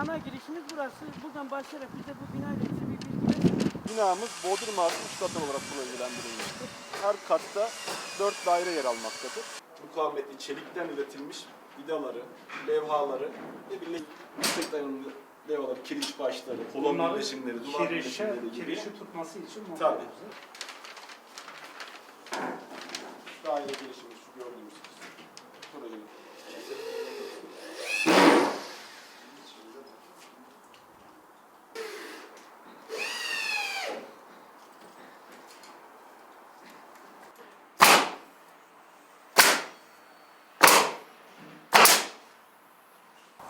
Ana girişimiz burası. Buradan başlayarak bize bu binayla ilgili bir bilgi verin. Binamız Bodrum artı 3 katlı olarak projelendirilmiştir. Her katta 4 daire yer almaktadır. Mukavemetli çelikten üretilmiş vidaları, levhaları ve bir yüksek dayanımlı levhalar, kiriş başları, kolon birleşimleri, duvar birleşimleri gibi kirişi tutması için Tabii. daire girişimiz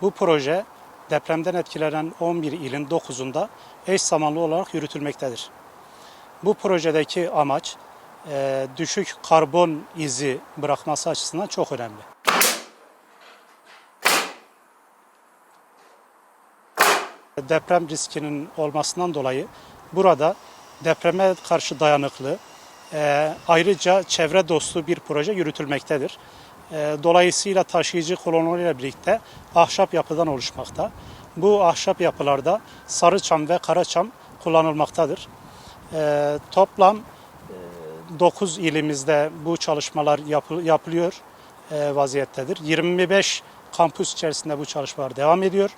Bu proje depremden etkilenen 11 ilin 9'unda eş zamanlı olarak yürütülmektedir. Bu projedeki amaç e, düşük karbon izi bırakması açısından çok önemli. Deprem riskinin olmasından dolayı burada depreme karşı dayanıklı, e, ayrıca çevre dostu bir proje yürütülmektedir. E, Dolayısıyla taşıyıcı kolonlarıyla birlikte ahşap yapıdan oluşmakta. Bu ahşap yapılarda sarı çam ve kara çam kullanılmaktadır. E, Toplam 9 ilimizde bu çalışmalar yapı- yapılıyor e, vaziyettedir. 25 kampüs içerisinde bu çalışmalar devam ediyor.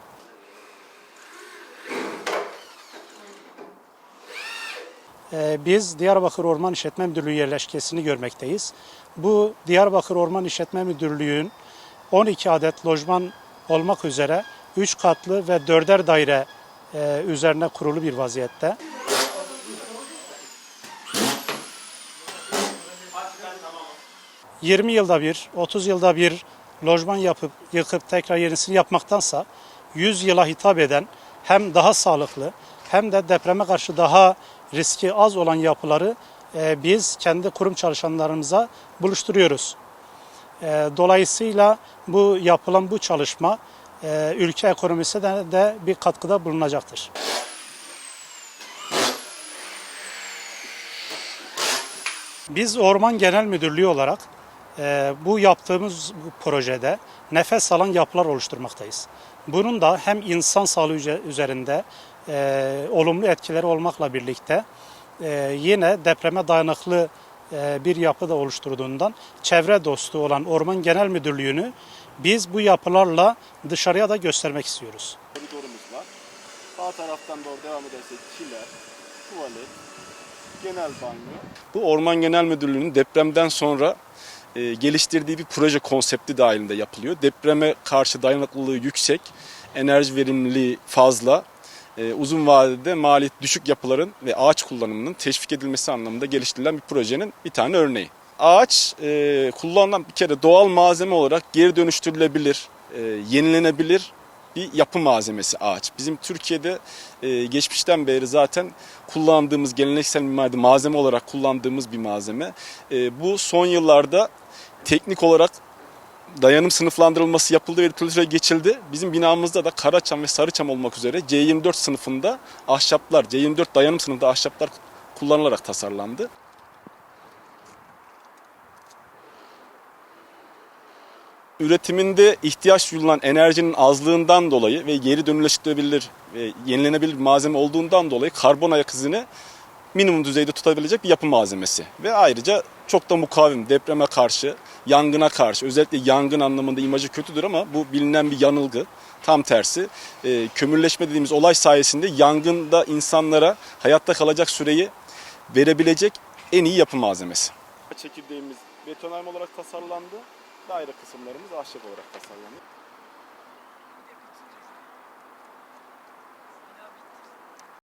Biz Diyarbakır Orman İşletme Müdürlüğü yerleşkesini görmekteyiz. Bu Diyarbakır Orman İşletme Müdürlüğü'nün 12 adet lojman olmak üzere 3 katlı ve 4'er daire e, üzerine kurulu bir vaziyette. ...20 yılda bir, 30 yılda bir lojman yapıp yıkıp tekrar yenisini yapmaktansa 100 yıla hitap eden hem daha sağlıklı hem de depreme karşı daha riski az olan yapıları e, biz kendi kurum çalışanlarımıza buluşturuyoruz. E, Dolayısıyla bu yapılan bu çalışma e, ülke ekonomisine de, de bir katkıda bulunacaktır. Biz Orman Genel Müdürlüğü olarak e, bu yaptığımız projede nefes alan yapılar oluşturmaktayız. Bunun da hem insan sağlığı üze- üzerinde e, olumlu etkileri olmakla birlikte e, yine depreme dayanıklı e, bir yapı da oluşturduğundan çevre dostu olan Orman Genel Müdürlüğü'nü biz bu yapılarla dışarıya da göstermek istiyoruz. koridorumuz var. Sağ taraftan doğru devam edersek kiler, tuvalet, genel banyo. Bu Orman Genel Müdürlüğü'nün depremden sonra e, geliştirdiği bir proje konsepti dahilinde yapılıyor. Depreme karşı dayanıklılığı yüksek, enerji verimliliği fazla, e, uzun vadede maliyet düşük yapıların ve ağaç kullanımının teşvik edilmesi anlamında geliştirilen bir projenin bir tane örneği. Ağaç e, kullanılan bir kere doğal malzeme olarak geri dönüştürülebilir, e, yenilenebilir bir yapı malzemesi ağaç. Bizim Türkiye'de e, geçmişten beri zaten kullandığımız geleneksel mimaride malzeme olarak kullandığımız bir malzeme. E, bu son yıllarda teknik olarak dayanım sınıflandırılması yapıldı ve literatüre geçildi. Bizim binamızda da Karaçam ve Sarıçam olmak üzere C24 sınıfında ahşaplar, C24 dayanım sınıfında ahşaplar kullanılarak tasarlandı. üretiminde ihtiyaç duyulan enerjinin azlığından dolayı ve geri dönülebilir ve yenilenebilir malzeme olduğundan dolayı karbon ayak izini minimum düzeyde tutabilecek bir yapı malzemesi. Ve ayrıca çok da mukavim depreme karşı, yangına karşı özellikle yangın anlamında imajı kötüdür ama bu bilinen bir yanılgı. Tam tersi e, kömürleşme dediğimiz olay sayesinde yangında insanlara hayatta kalacak süreyi verebilecek en iyi yapı malzemesi. Çekirdeğimiz betonarme olarak tasarlandı. Daire kısımlarımız ahşap olarak tasarlandı.